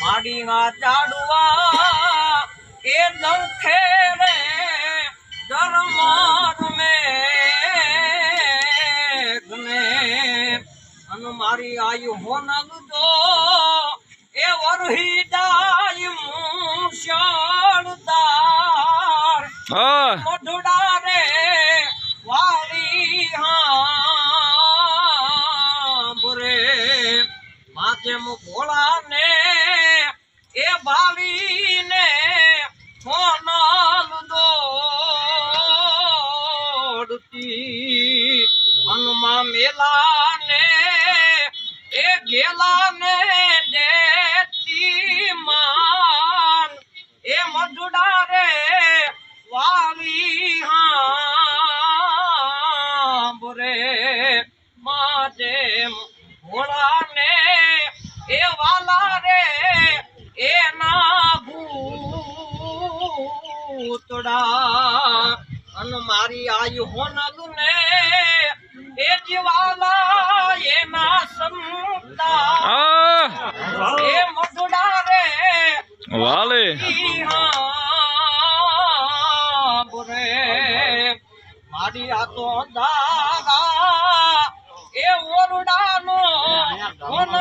મારી ચાડવા એ જંખે રે ધર્માર મે અને મારી આયુ હો તો એ વરહી ડાય મુશળદાર હા. મોઢુડા રે વાળી હાંભરે. માથે ભોળા ને એ ભાવીને સોનલ દોડતી. હનુમા મેલા ને એ ગેલા ને દેતી માન. એ મધુડા રે વાલી હાંભરે. માતે ભોળા ને ભૂતડા અને મારી આયુ હોનલ ને એ જીવાલા એના આ એ મધુડા રે વાલે. બોરે મારી આ તો દાગા એ ઓરડાનો કોન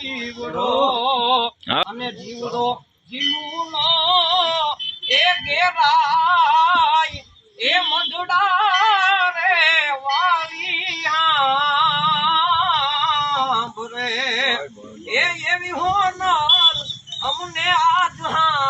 જીવડો હા. અને જીવડો જીવનો એ ગેરાય એ મંદડા રે વારી રે એ એવી હોનલ અમને આજ હા